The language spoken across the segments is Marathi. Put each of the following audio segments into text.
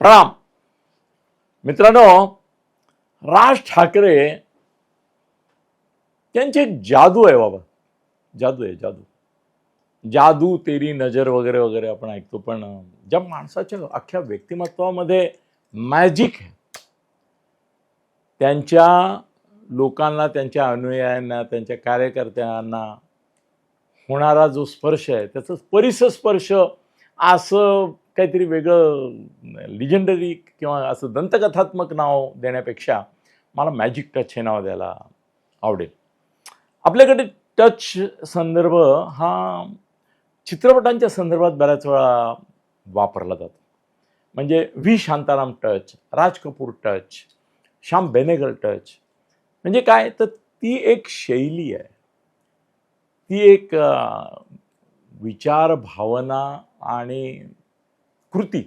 प्रणाम मित्रांनो राज ठाकरे त्यांची एक जादू आहे बाबा. जादू आहे जादू. जादू तेरी नजर वगैरे वगैरे आपण ऐकतो पण ज्या माणसाच्या अख्ख्या व्यक्तिमत्वामध्ये मॅजिक आहे. त्यांच्या लोकांना त्यांच्या अनुयायांना त्यांच्या कार्यकर्त्यांना होणारा जो स्पर्श आहे त्याचं परिसस्पर्श असं काहीतरी वेगळं लिजेंडरी किंवा असं दंतकथात्मक नाव देण्यापेक्षा मला मॅजिक टच हे नाव द्यायला आवडेल. आपल्याकडे टच संदर्भ हा चित्रपटांच्या संदर्भात बऱ्याच वेळा वापरला जातो. म्हणजे V. Shantaram touch Raj Kapoor touch Shyam Benegal touch म्हणजे काय? तर ती एक शैली आहे. ती एक विचार भावना आणि कृती.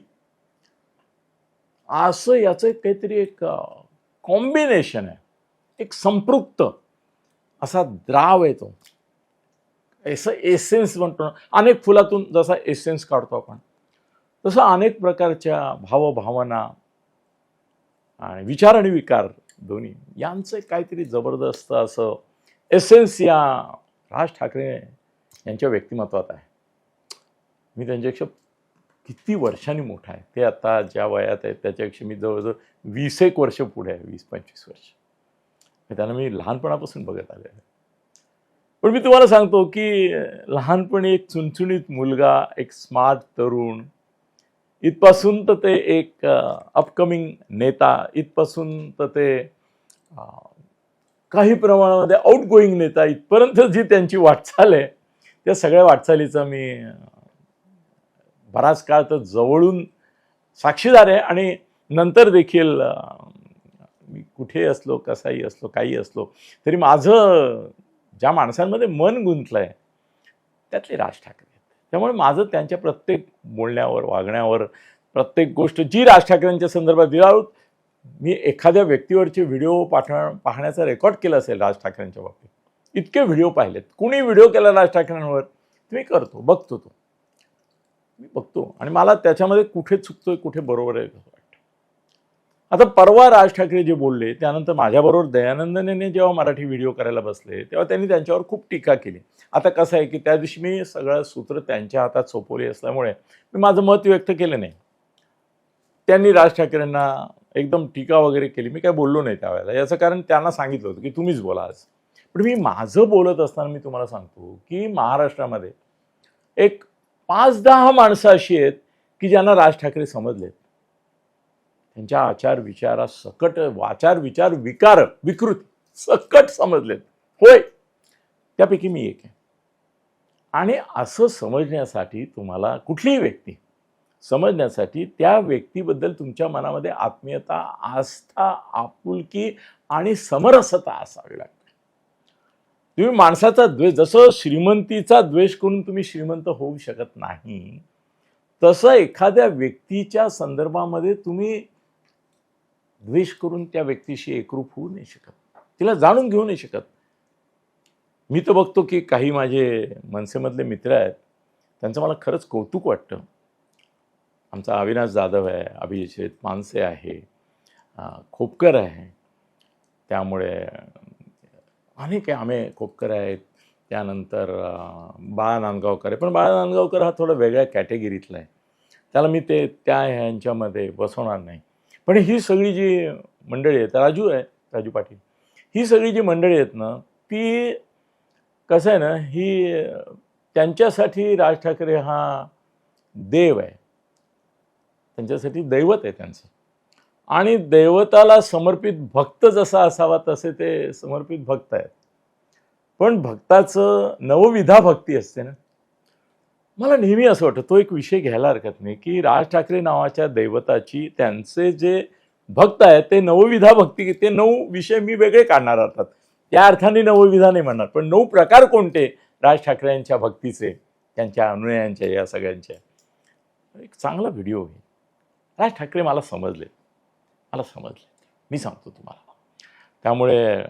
असं याचं एक काहीतरी एक कॉम्बिनेशन आहे. एक संपृक्त असा द्राव येतो असं एसेन्स म्हणतो अनेक फुलातून जसा एसेन्स काढतो आपण तसं अनेक प्रकारच्या भावभावना आणि विचार आणि विकार दोन्ही यांचं एक काहीतरी जबरदस्त असं एसेन्स या राज ठाकरे यांच्या व्यक्तिमत्वात आहे. मी त्यांच्यापेक्षा किती वर्षांनी मोठा आहे. ते आता ज्या वयात आहेत त्याच्यापेक्षा मी जवळजवळ वीस एक वर्ष पुढे आहे वीस पंचवीस वर्ष. त्यांना मी लहानपणापासून बघत आले आहे. पण मी तुम्हाला सांगतो की लहानपणी एक चुणचुणीत मुलगा एक स्मार्ट तरुण इथपासून तर ते एक अपकमिंग नेता इथपासून तर ते काही प्रमाणामध्ये आउट गोईंग नेता इथपर्यंत जी त्यांची वाटचाल आहे. त्या सगळ्या वाटचालीचा मी बराच काळ तर जवळून साक्षीदार आहे आणि नंतर देखील मी कुठेही असलो कसाही असलो काही असलो तरी माझं ज्या माणसांमध्ये मन गुंतलं आहे त्यातले राज ठाकरे आहेत. त्यामुळे माझं त्यांच्या प्रत्येक बोलण्यावर वागण्यावर प्रत्येक गोष्ट जी राज ठाकरेंच्या संदर्भात दिलावत मी एखाद्या व्यक्तीवरचे व्हिडिओ पाठव पाहण्याचा रेकॉर्ड केला असेल राज ठाकरेंच्या बाबतीत. इतके व्हिडिओ पाहिलेत. कुणी व्हिडिओ केला राज ठाकरेंवर? ते मी करतो बघतो तो. मी बघतो. आणि मला त्याच्यामध्ये कुठे चुकतोय कुठे बरोबर आहे असं वाटतं. आता परवा राज ठाकरे जे बोलले त्यानंतर माझ्याबरोबर दयानंदने जेव्हा मराठी व्हिडिओ करायला बसले तेव्हा त्यांनी त्यांच्यावर खूप टीका केली. आता कसं आहे की त्या दिवशी मी सगळं सूत्र त्यांच्या हातात सोपवली असल्यामुळे मी माझं मत व्यक्त केलं नाही. त्यांनी राज ठाकरेंना एकदम टीका वगैरे केली. मी काय बोललो नाही त्यावेळेला. याचं कारण त्यांना सांगितलं होतं की तुम्हीच बोला आज. पण मी माझं बोलत असताना मी तुम्हाला सांगतो की महाराष्ट्रामध्ये एक पाच दहा माणसं अशी आहेत की ज्यांना राज ठाकरे समजलेत. त्यांच्या आचार विचारा सकट आचार विचार विकार विकृत सकट समजलेत. होय. त्यापैकी मी एक आहे. आणि असं समजण्यासाठी तुम्हाला कुठलीही व्यक्ती समजण्यासाठी त्या व्यक्तीबद्दल तुमच्या मनामध्ये आत्मीयता आस्था आपुलकी आणि समरसता असावी लागते. तुम्ही माणसाचा द्वेष जसं श्रीमंतीचा द्वेष करून तुम्ही श्रीमंत होऊ शकत नाही तसं एखाद्या व्यक्तीच्या संदर्भामध्ये तुम्ही द्वेष करून त्या व्यक्तीशी एकरूप होऊ नाही शकत. तिला जाणून घेऊ नाही शकत. मी तर बघतो की काही माझे मनसेमधले मित्र आहेत त्यांचं मला खरंच कौतुक वाटतं. आमचा अविनाश जाधव आहे अभिजित मानसे आहे खोपकर आहे. त्यामुळे अनेक आहे. आमे कोपकर आहेत. त्यानंतर बाळा नांदगावकर आहे. पण बाळा नांदगावकर हा थोडा वेगळ्या कॅटेगरीतला आहे. त्याला मी ते त्या ह्यांच्यामध्ये बसवणार नाही. पण ही सगळी जी मंडळी आहेत राजू आहे राजू पाटील ही सगळी जी मंडळी आहेत ना ती कसं आहे ना ही त्यांच्यासाठी राज ठाकरे हा देव आहे. त्यांच्यासाठी दैवत आहे त्यांचं. आणि दैवताला समर्पित भक्त जसा असावा तसे ते समर्पित भक्त आहेत. पण भक्ताचं नवविधा भक्ती असते ना. मला नेहमी असं वाटतं तो एक विषय घ्यायला हरकत नाही की राज ठाकरे नावाच्या दैवताची त्यांचे जे भक्त आहेत ते नवविधा भक्ती ते नऊ विषय मी वेगळे काढणार अर्थात त्या अर्थाने नवविधा नाही म्हणणार पण नऊ प्रकार कोणते राज ठाकरे यांच्या भक्तीचे त्यांच्या अनुयायांच्या या सगळ्यांच्या एक चांगला व्हिडिओ आहे राज ठाकरे मला समजले. मला समजलं. मी सांगतो तुम्हाला. त्यामुळे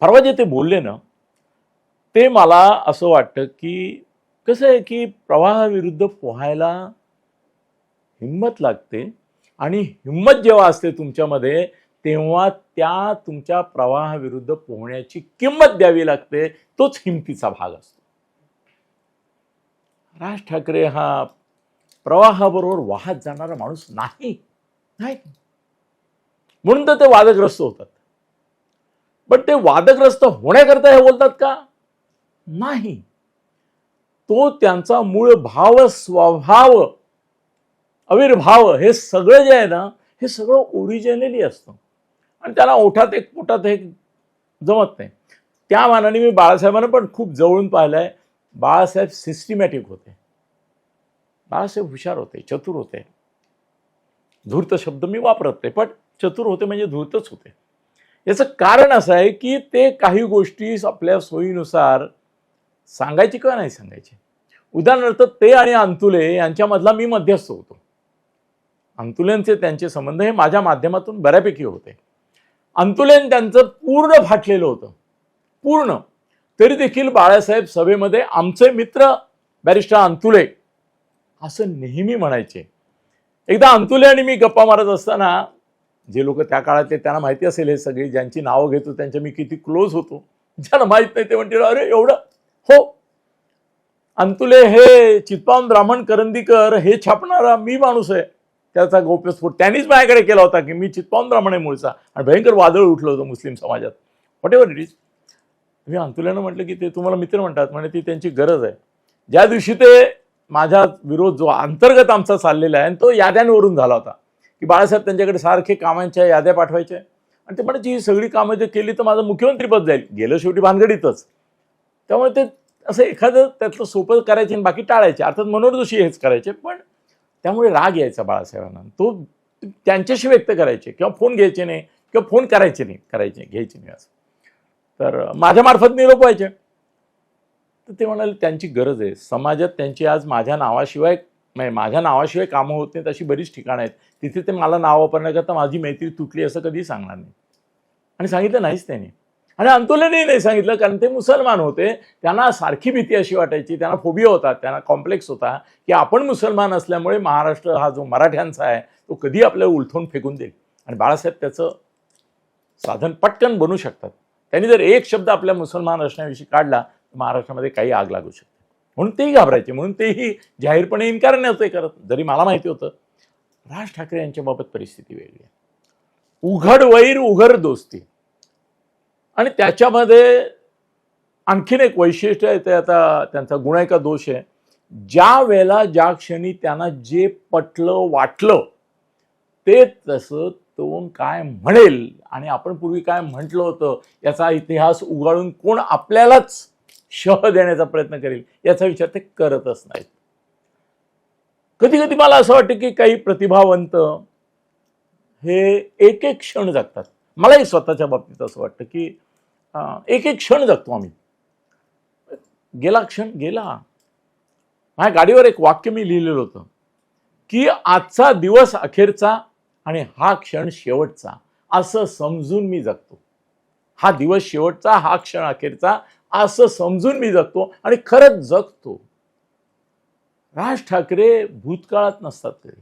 परवा जे ते बोलले ना ते मला असं वाटतं की कसं आहे की प्रवाहाविरुद्ध पोहायला हिंमत लागते आणि हिंमत जेव्हा असते तुमच्यामध्ये तेव्हा त्या तुमच्या प्रवाहाविरुद्ध पोहण्याची किंमत द्यावी लागते तोच हिमतीचा भाग असतो. राज ठाकरे हा प्रवाहाबरोबर वाहत जाणारा माणूस नाही. नाही. म्हणून तर ते वादग्रस्त होतात. पण ते वादग्रस्त होण्याकरता हे बोलतात का? नाही. तो त्यांचा मूळ भाव स्वभाव अविर्भाव हे सगळं जे आहे ना हे सगळं ओरिजिनली असतं. आणि त्याला ओठात एक पोटात एक जमत नाही. त्या मानाने मी बाळासाहेबांना पण खूप जवळून पाहिलंय. बाळासाहेब सिस्टिमॅटिक होते. बाळासाहेब हुशार होते चतुर होते. धूर्त शब्द मी वापरत नाही पण चतुर होते म्हणजे धूर्तच होते. याचं कारण असं आहे की ते काही गोष्टी आपल्या सोयीनुसार सांगायची किंवा नाही सांगायची? उदाहरणार्थ ते आणि अंतुले यांच्यामधला मी मध्यस्थ होतो. अंतुलेंचे त्यांचे संबंध हे माझ्या माध्यमातून बऱ्यापैकी होते. अंतुलेन त्यांचं पूर्ण फाटलेलं होतं. पूर्ण. तरी देखील बाळासाहेब सभेमध्ये आमचे मित्र बॅरिस्टर अंतुले असं नेहमी म्हणायचे. एकदा अंतुले आणि मी गप्पा मारत असताना जे लोक त्या काळातले त्यांना माहिती असेल हे सगळे ज्यांची नावं घेतो त्यांच्या मी किती क्लोज होतो. ज्यांना माहीत नाही ते म्हणतील अरे एवढं. हो. अंतुले हे चित्पावन ब्राह्मण करंदीकर हे छापणारा मी माणूस आहे. त्याचा गोप्यस्फोट त्यांनीच माझ्याकडे केला होता की मी चित्पावन ब्राह्मण आहे मूळचा. आणि भयंकर वादळ उठलं होतं मुस्लिम समाजात. वॉट एव्हर इट इज मी अंतुल्यानं म्हटलं की ते तुम्हाला मित्र म्हणतात म्हणजे ती त्यांची गरज आहे. ज्या दिवशी ते माझा विरोध जो अंतर्गत आमचा चाललेला आहे आणि तो याद्यांवरून झाला होता. की बाळासाहेब त्यांच्याकडे सारखे कामांच्या याद्या पाठवायच्या आणि ते म्हणायची ही सगळी कामं जर केली तर माझं मुख्यमंत्रीपद जाईल. गेलं शेवटी भानगडीतच. त्यामुळे ते असं एखादं त्यातलं सोपं करायचे आणि बाकी टाळायचे. अर्थात मनोहर जोशी हेच करायचे पण त्यामुळे राग यायचा बाळासाहेबांना. तो त्यांच्याशी व्यक्त करायचे किंवा फोन घ्यायचे नाही किंवा फोन करायचे नाही करायचे घ्यायचे नाही असं. तर माझ्यामार्फत निरोप व्हायचे. तर ते म्हणाले त्यांची गरज आहे. समाजात त्यांची आज माझ्या नावाशिवाय म्हणजे माझ्या नावाशिवाय कामं होत नाहीत अशी बरीच ठिकाणं आहेत. तिथे ते मला नाव वापरण्याकरता माझी मैत्री तुटली असं कधी सांगणार नाही. आणि सांगितलं नाहीच त्यांनी. आणि अंतुलनही नाही सांगितलं कारण ते मुसलमान होते. त्यांना सारखी भीती अशी वाटायची त्यांना फोबिया होता त्यांना कॉम्प्लेक्स होता की आपण मुसलमान असल्यामुळे महाराष्ट्र हा जो मराठ्यांचा आहे तो कधी आपल्याला उलथून फेकून देईल. आणि बाळासाहेब त्याचं साधन पटकन बनू शकतात. त्यांनी जर एक शब्द आपल्या मुसलमान असण्याविषयी काढला तर महाराष्ट्रामध्ये काही आग लागू शकते. म्हणून तेही घाबरायचे म्हणून तेही जाहीरपणे इन्कार नव्हते करत. जरी मला माहिती होतं राज ठाकरे यांच्याबाबत परिस्थिती वेगळी आहे. उघड वैर उघड दोस्ती. आणि त्याच्यामध्ये आणखीन एक वैशिष्ट्य आहे ते आता त्यांचा गुण आहे का दोष आहे. ज्या वेळेला ज्या क्षणी त्यांना जे पटलं वाटलं ते तसं तो काय म्हणेल आणि आपण पूर्वी काय म्हटलं होतं याचा इतिहास उगाळून कोण आपल्यालाच शह देण्याचा प्रयत्न करेल याचा विचार ते करतच नाहीत. कधी कधी मला असं वाटतं की काही प्रतिभावंत हे एक एक क्षण जगतात. मलाही स्वतःच्या बाबतीत असं वाटतं की एक एक क्षण जगतो आम्ही. गेला क्षण गेला. माझ्या गाडीवर एक वाक्य मी लिहिलेलं होतं की आजचा दिवस अखेरचा आणि हा क्षण शेवटचा असं समजून मी जगतो. हा दिवस शेवटचा हा क्षण अखेरचा असं समजून मी जगतो आणि खरंच जगतो. राज ठाकरे भूतकाळात नसतात कधी.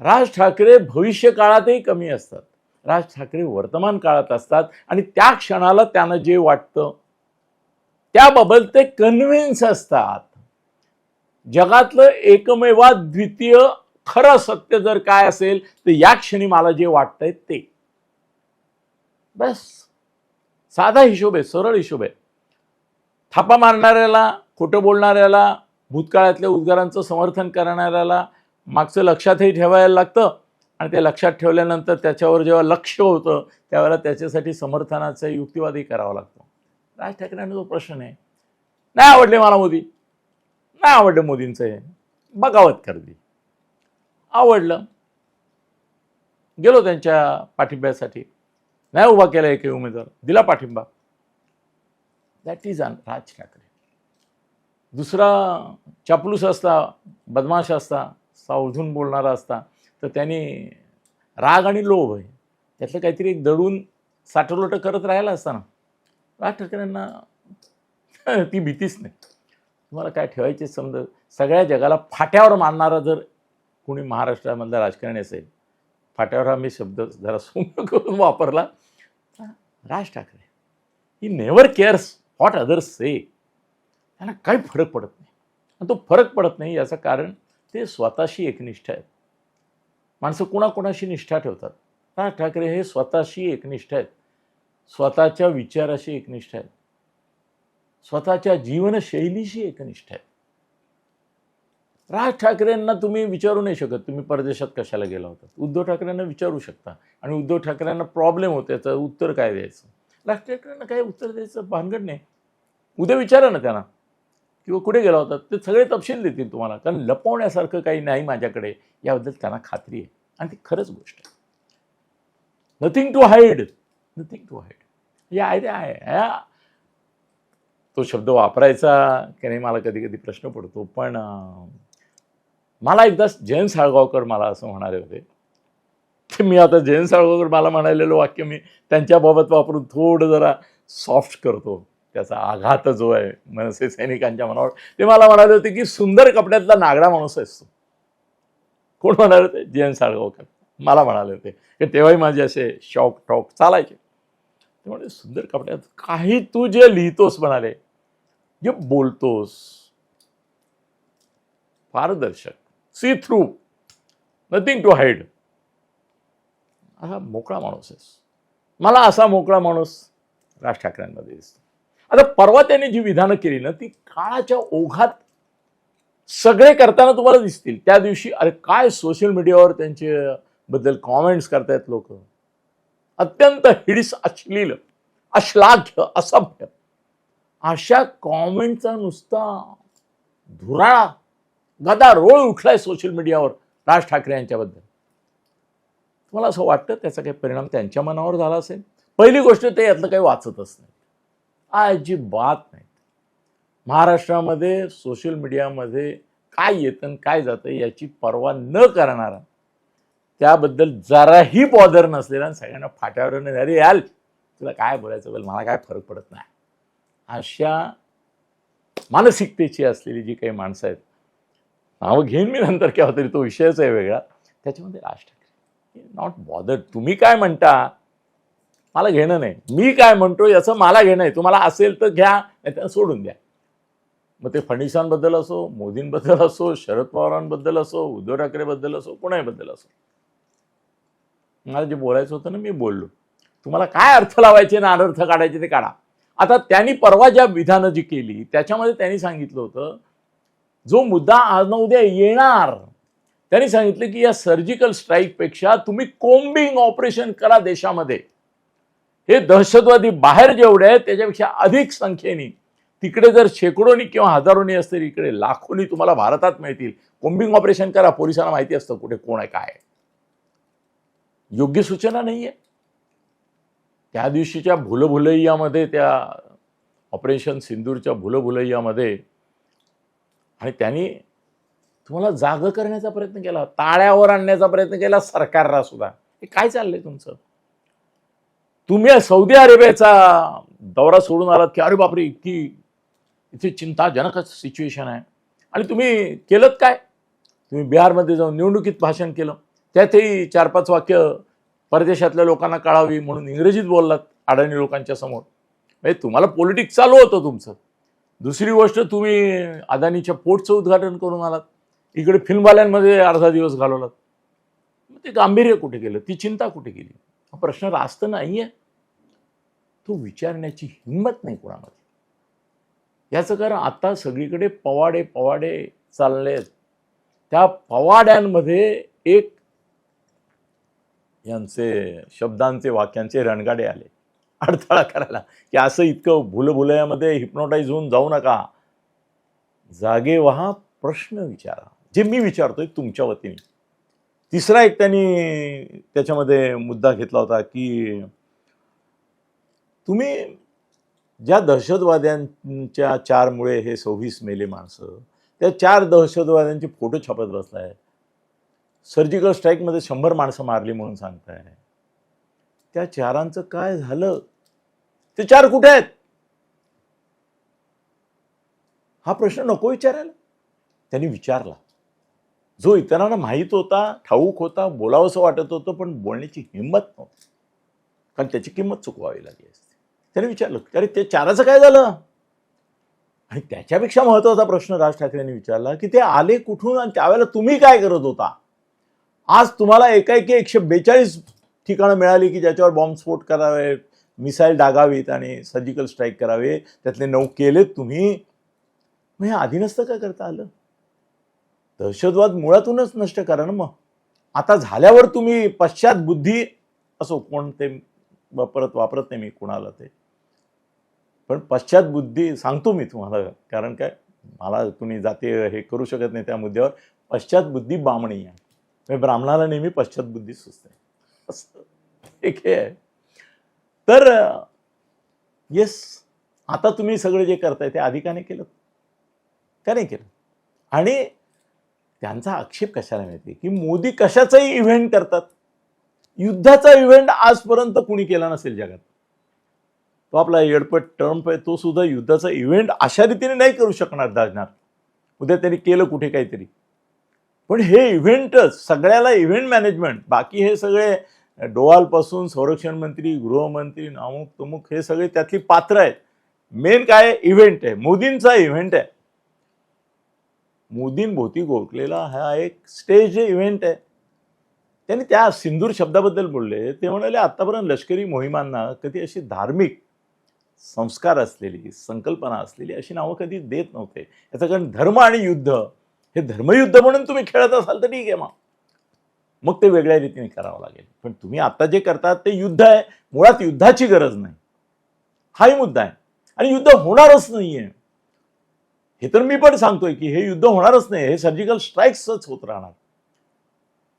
राज ठाकरे भविष्य काळातही कमी असतात. राज ठाकरे वर्तमान काळात असतात आणि त्या क्षणाला त्यांना जे वाटतं त्याबाबत ते कन्व्हिन्स असतात. जगातलं एकमेवा द्वितीय खरं सत्य जर काय असेल तर या क्षणी मला जे वाटतंय ते. बस. साधा हिशोब आहे सरळ हिशोब आहे. थापा मारणाऱ्याला खोटं बोलणाऱ्याला भूतकाळातल्या उद्गारांचं समर्थन करणाऱ्याला मागचं लक्षातही ठेवायला लागतं आणि ते लक्षात ठेवल्यानंतर त्याच्यावर जेव्हा लक्ष होतं त्यावेळेला त्याच्यासाठी समर्थनाचा युक्तिवादही करावा लागतो. राज ठाकरेंना जो प्रश्न आहे नाही आवडले मला मोदी. नाही आवडलं मोदींचं हे. बगावत करदी आवडलं. गेलो त्यांच्या पाठिंब्यासाठी. नाही उभा केला एकही उमेदवार. दिला पाठिंबा. दॅट इज अन राज ठाकरे दुसरा चापलूस असता बदमाश असता सावधून बोलणारा असता तर त्यांनी राग आणि लोभ आहे. त्यातलं काहीतरी एक दडून साठवलोटं करत राहिला असताना राज ठाकरेंना ती भीतीच नाही. तुम्हाला काय ठेवायचे समज सगळ्या जगाला फाट्यावर मारणारा जर कोणी महाराष्ट्रामधला राजकारणी असेल फाट्यावर हा मी शब्द जरा सौम्य करून वापरला. राज ठाकरे ही never cares what others say त्यांना काही फरक पडत नाही. आणि तो फरक पडत नाही याचं कारण ते स्वतःशी एकनिष्ठ आहेत. माणसं कुणाकुणाशी निष्ठा ठेवतात. राज ठाकरे हे स्वतःशी एकनिष्ठ आहेत. स्वतःच्या विचाराशी एकनिष्ठ आहेत. स्वतःच्या जीवनशैलीशी एकनिष्ठ आहेत. राज ठाकरेंना तुम्ही विचारू नाही शकत. तुम्ही परदेशात कशाला गेला होता? उद्धव ठाकरेंना विचारू शकता. आणि उद्धव ठाकरेंना प्रॉब्लेम होते त्याचं उत्तर काय द्यायचं? राज ठाकरेंना काय उत्तर द्यायचं? भानगड नाही. उद्या विचारा ना त्यांना. किंवा कुठे गेला होता? ते सगळे तपशील देतील तुम्हाला. कारण लपवण्यासारखं काही नाही माझ्याकडे. याबद्दल त्यांना खात्री आहे. आणि ती खरंच गोष्ट आहे. Nothing to hide nothing to hide या आहे आहे. या. तो शब्द वापरायचा. की नाही मला कधी कधी प्रश्न पडतो. पण मला एकदा जयंत साळगावकर मला असं म्हणाले होते. ते मी आता जयंत साळगावकर मला म्हणालेलं वाक्य मी त्यांच्याबाबत वापरून थोडं जरा सॉफ्ट करतो. त्याचा आघात जो आहे मनसे सैनिकांच्या मनावर ते मला म्हणाले होते की सुंदर कपड्यातला नागडा माणूस असतो. कोण म्हणाले होते? जयंत साळगावकर. मला म्हणाले होते. की तेव्हाही माझे असे शॉक टॉक चालायचे. ते म्हणजे सुंदर कपड्यात काही तू जे लिहितोस म्हणाले जे बोलतोस पारदर्शक see through nothing to hide असा मोकळा माणूस आहेस. मला असा मोकळा माणूस राज ठाकरेंमध्ये दिसतो. आता परवा त्यांनी जी विधानं केली ना ती काळाच्या ओघात सगळे करताना तुम्हाला दिसतील. त्या दिवशी अरे काय सोशल मीडियावर त्यांचे बद्दल कॉमेंट्स करतायत लोक. अत्यंत हिडीस अश्लील अश्लाघ्य असभ्य. अशा कॉमेंटचा नुसता धुराळा गदारोळ उठलाय सोशल मीडियावर राज ठाकरे यांच्याबद्दल. तुम्हाला असं वाटतं त्याचा काही परिणाम त्यांच्या मनावर झाला असेल? पहिली गोष्ट ते यातलं काही वाचतच नाही अजिबात नाही महाराष्ट्रामध्ये सोशल मीडियामध्ये काय येतं आणि काय जातं याची पर्वा न करणारा त्याबद्दल जराही बॉदर नसलेला आणि सगळ्यांना फाट्यावर अरे याल तुला काय बोलायचं? बोल मला काय फरक पडत नाही. अशा मानसिकतेची असलेली जी काही माणसं आहेत नावं घेईन मी नंतर केव्हा तरी तो विषयच आहे वेगळा. त्याच्यामध्ये राज ठाकरे. नॉट बॉदर तुम्ही काय म्हणता? मला घेणं नाही. मी काय म्हणतो याचं मला घेणं आहे. तुम्हाला असेल तर घ्या नाही सोडून द्या. मग ते फडणवीसांबद्दल असो मोदींबद्दल असो शरद पवारांबद्दल असो उद्धव ठाकरेबद्दल असो कोणाबद्दल असो. मला जे बोलायचं होतं ना मी बोललो. तुम्हाला काय अर्थ लावायचे ना अनर्थ काढायचे ते काढा. आता त्यांनी परवा ज्या विधानं जी केली त्याच्यामध्ये त्यांनी सांगितलं होतं जो मुद्दा आज ना उद्या येणार त्यांनी सांगितलं की या सर्जिकल स्ट्राईकपेक्षा तुम्ही कोम्बिंग ऑपरेशन करा देशामध्ये. हे दहशतवादी बाहेर जेवढे आहेत त्याच्यापेक्षा अधिक संख्येने. तिकडे जर शेकडोनी किंवा हजारोनी असतील इकडे लाखोनी तुम्हाला भारतात मिळतील. कोम्बिंग ऑपरेशन करा पोलिसांना माहिती असतं कुठे कोण आहे काय योग्य सूचना नाही आहे त्या दिवशीच्या भुलभुलैयामध्ये त्या ऑपरेशन सिंदूरच्या भुलभुलैयामध्ये आणि त्यांनी तुम्हाला जाग करण्याचा प्रयत्न केला ताळ्यावर आणण्याचा प्रयत्न केला सरकारला सुद्धा. हे काय चाललंय तुमचं? तुम्ही सौदी अरेबियाचा दौरा सोडून आलात की अरे बापरे इतकी इथे चिंताजनकच सिच्युएशन आहे. आणि तुम्ही केलं काय? तुम्ही बिहारमध्ये जाऊन निवडणुकीत भाषण केलं. त्यातही चार पाच वाक्य परदेशातल्या लोकांना कळावी म्हणून इंग्रजीत बोललात अडाणी लोकांच्या समोर. म्हणजे तुम्हाला पॉलिटिक्स चालू होतं तुमचं. दुसरी गोष्ट तुम्ही अदानीच्या पोटचं उद्घाटन करून आलात. इकडे फिल्मवाल्यांमध्ये अर्धा दिवस घालवलात. मग ते गांभीर्य कुठे गेलं ती चिंता कुठे गेली हा प्रश्न रास्त नाही आहे तो विचारण्याची हिंमत नाही कोणामध्ये. याचं कारण आता सगळीकडे पवाडे पवाडे चालले आहेत त्या पवाड्यांमध्ये एक यांचे शब्दांचे वाक्यांचे रणगाडे आले. अडथळा करायला. की असं इतकं भुलभुलयामध्ये हिप्नोटाईज होऊन जाऊ नका. जागे व्हा प्रश्न विचारा. जे मी विचारतोय तुमच्या वतीने. तिसरा एक त्यांनी त्याच्यामध्ये मुद्दा घेतला होता की तुम्ही ज्या दहशतवाद्यांच्या चारमुळे हे सव्वीस मेले माणसं त्या चार दहशतवाद्यांचे फोटो छापत बसलाय. सर्जिकल स्ट्राईकमध्ये शंभर माणसं मारली म्हणून सांगताय. त्या चारांचं काय झालं? ते चार कुठे आहेत? हा प्रश्न नको विचारायला. त्यांनी विचारला. जो इतरांना माहीत होता ठाऊक होता बोलावंसं वाटत होतं पण बोलण्याची हिंमत नव्हती. कारण त्याची किंमत चुकवावी लागली असते. त्याने विचारलं अरे ते चाराचं काय झालं? आणि त्याच्यापेक्षा महत्त्वाचा प्रश्न राज ठाकरेंनी विचारला की ते आले कुठून आणि त्यावेळेला तुम्ही काय करत होता? आज तुम्हाला एकाएकी एकशे बेचाळीस ठिकाणं मिळाली की ज्याच्यावर बॉम्बस्फोट करावे मिसाईल डागावीत आणि सर्जिकल स्ट्राईक करावे त्यातले नऊ केलेत तुम्ही. मग हे आधी नसतं का करता आलं? दहशतवाद मुळातूनच नष्ट करा ना मग. आता झाल्यावर तुम्ही पश्चात बुद्धी असो कोण ते परत वापरत नाही मी कुणाला ते. पण पश्चात बुद्धी सांगतो मी तुम्हाला कारण काय? मला तुम्ही जाते हे करू शकत नाही त्या मुद्द्यावर. पश्चात बुद्धी बामणी आहे ब्राह्मणाला नेहमी पश्चात बुद्धी सुचते. असं हे आहे. तर येस आता तुम्ही सगळं जे करताय ते आधी का नाही केलं. का नाही केलं? आणि त्यांचा आक्षेप कशाला मिळते की मोदी कशाचाही इव्हेंट करतात. युद्धाचा इव्हेंट आजपर्यंत कुणी केला नसेल जगात. तो आपला येडपट ट्रम्प आहे तो सुद्धा युद्धाचा इव्हेंट अशा रीतीने नाही करू शकणार दाजणार उद्या त्यांनी केलं कुठे काहीतरी. पण हे इव्हेंटच सगळ्याला इव्हेंट मॅनेजमेंट बाकी हे सगळे डोवालपासून संरक्षण मंत्री गृहमंत्री अमुक तमुक हे सगळे त्यातली पात्र आहेत. मेन काय इव्हेंट आहे? मोदींचा इव्हेंट आहे. मोदींभोवती गोठलेला हा एक स्टेज इव्हेंट आहे. त्यांनी त्या सिंदूर शब्दाबद्दल बोलले. ते म्हणाले आतापर्यंत लष्करी मोहिमांना कधी अशी धार्मिक संस्कार असलेली संकल्पना असलेली अशी नावं कधी देत नव्हते. याचं कारण धर्म आणि युद्ध. हे धर्मयुद्ध म्हणून तुम्ही खेळत असाल तर ठीक आहे मग. मग ते वेगळ्या रीतीने करावं लागेल. पण तुम्ही आता जे करतात ते युद्ध आहे. मुळात युद्धाची गरज नाही. हाही मुद्दा आहे. आणि युद्ध होणारच नाहीये. हे तर मी पण सांगतोय की हे युद्ध होणारच नाही. हे सर्जिकल स्ट्राईक्सच होत राहणार.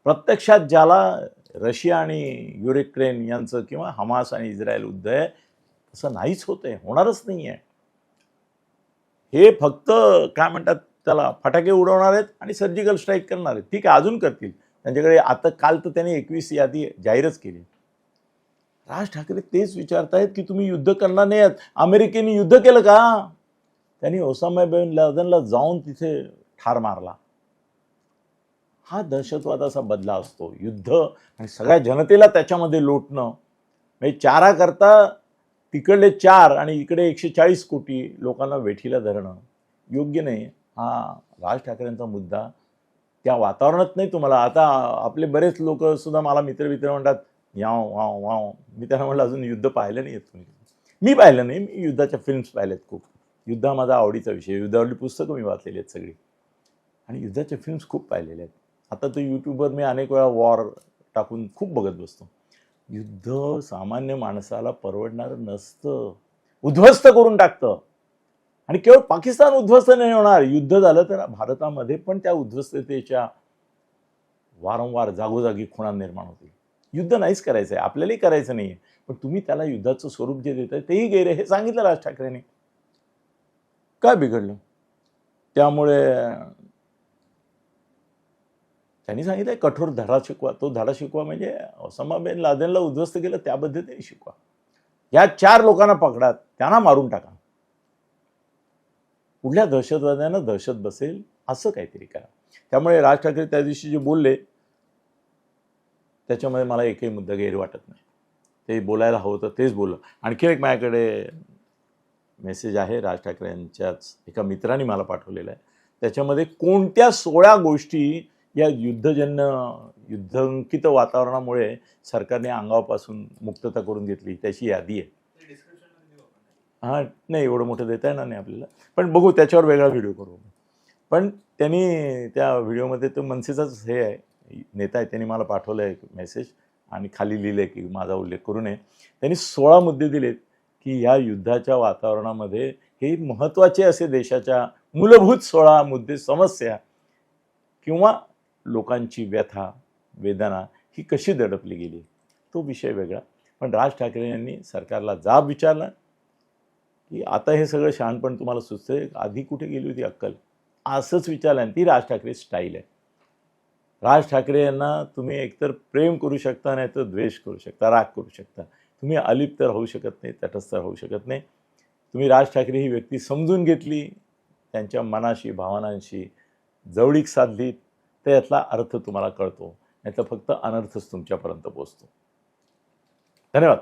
प्रत्यक्षात ज्याला रशिया आणि युरेक्रेन यांचं किंवा हमास आणि इस्रायल युद्ध आहे तसं नाहीच होतंय होणारच नाही आहे हे फक्त काय म्हणतात त्याला फटाके उडवणार आहेत आणि सर्जिकल स्ट्राईक करणार आहेत. ठीक आहे अजून करतील. त्यांच्याकडे आता काल तर त्यांनी एकवीस यादी जाहीरच केली. राज ठाकरे तेच विचारतायत की तुम्ही युद्ध करणार नाही आहात अमेरिकेने युद्ध केलं का? त्यांनी ओसामा बिन लादेनला जाऊन तिथे ठार मारला. हा दहशतवादाचा बदला असतो. युद्ध आणि सगळ्या जनतेला त्याच्यामध्ये लोटणं. म्हणजे चारा करता तिकडले चार आणि इकडे एकशे चाळीस कोटी लोकांना वेठीला धरणं. योग्य नाही. हा राज ठाकरेंचा मुद्दा त्या वातावरणात नाही तुम्हाला. आता आपले बरेच लोक सुद्धा मला मित्र मित्र म्हणतात याव वाव वाव. मी त्यांना म्हटलं अजून युद्ध पाहिलं नाही तुम्ही. मी पाहिलं नाही. मी युद्धाच्या फिल्म्स पाहिल्यात खूप. युद्ध हा माझा आवडीचा विषय युद्धावरली पुस्तकं मी वाचलेली आहेत सगळी. आणि युद्धाच्या फिल्म्स खूप पाहिलेले आहेत. आता तर यूट्यूबवर मी अनेक वेळा वॉर टाकून खूप बघत बसतो. युद्ध सामान्य माणसाला परवडणारं नसतं. उद्ध्वस्त करून टाकतं. आणि केवळ पाकिस्तान उद्ध्वस्त नाही होणार. युद्ध झालं तर भारतामध्ये पण त्या उद्ध्वस्ततेच्या वारंवार जागोजागी खुणा निर्माण होतील. युद्ध नाहीच करायचं आहे. आपल्यालाही करायचं नाही आहे पण तुम्ही त्याला युद्धाचं स्वरूप जे देत आहे तेही गैर हे सांगितलं राज ठाकरेंनी. काय बिघडलं? त्यामुळे त्यांनी सांगितलं कठोर धडा शिकवा. तो धडा शिकवा म्हणजे ओसामा लादेनला उद्ध्वस्त केलं त्या पद्धतीने शिकवा. या चार लोकांना पकडा त्यांना मारून टाका. कुठल्या दहशतवाद्यांना दहशत बसेल असं काहीतरी करा. त्यामुळे राज ठाकरे त्या दिवशी जे बोलले त्याच्यामध्ये मला एकही मुद्दा गैर वाटत नाही. ते बोलायला हवं होतं तेच बोललं. आणखी एक माझ्याकडे मेसेज आहे राज ठाकरे यांच्याच एका मित्राने मला पाठवलेला आहे. त्याच्यामध्ये कोणत्या सोळा गोष्टी या युद्धजन्य युद्धांकित वातावरणामुळे सरकारने अंगापासून मुक्तता करून घेतली त्याची यादी आहे. हां नाही एवढं मोठं देता येणार नाही आपल्याला. पण बघू त्याच्यावर वेगळा व्हिडिओ करू पण त्यांनी त्या व्हिडिओमध्ये तो मनसेचाच हे आहे. नेता आहे त्यांनी मला पाठवलं आहे मेसेज आणि खाली लिहिलं आहे की माझा उल्लेख करू नये. त्यांनी सोळा मुद्दे दिलेत की ह्या युद्धाच्या वातावरणामध्ये हे महत्त्वाचे असे देशाच्या मूलभूत सोळा मुद्दे समस्या किंवा लोकांची व्यथा वेदना ही कशी दडपली गेली? तो विषय वेगळा. पण राज ठाकरे यांनी सरकारला जाब विचारला. की आता हे सगळं शहाणपण तुम्हाला सुचतंय. आधी कुठे गेली होती अक्कल? असंच विचारलं आणि ती राज ठाकरे स्टाईल आहे. राज ठाकरे यांना तुम्ही एकतर प्रेम करू शकता नाही तर द्वेष करू शकता राग करू शकता. तुम्ही अलिप्त राहू शकत नाही तटस्थ राहू शकत नाही. तुम्ही राज ठाकरे ही व्यक्ती समजून घेतली त्यांच्या मनाशी भावनांशी जवळीक साधली तर यातला अर्थ तुम्हाला कळतो. नाही तर फक्त अनर्थच तुमच्यापर्यंत पोचतो धन्यवाद.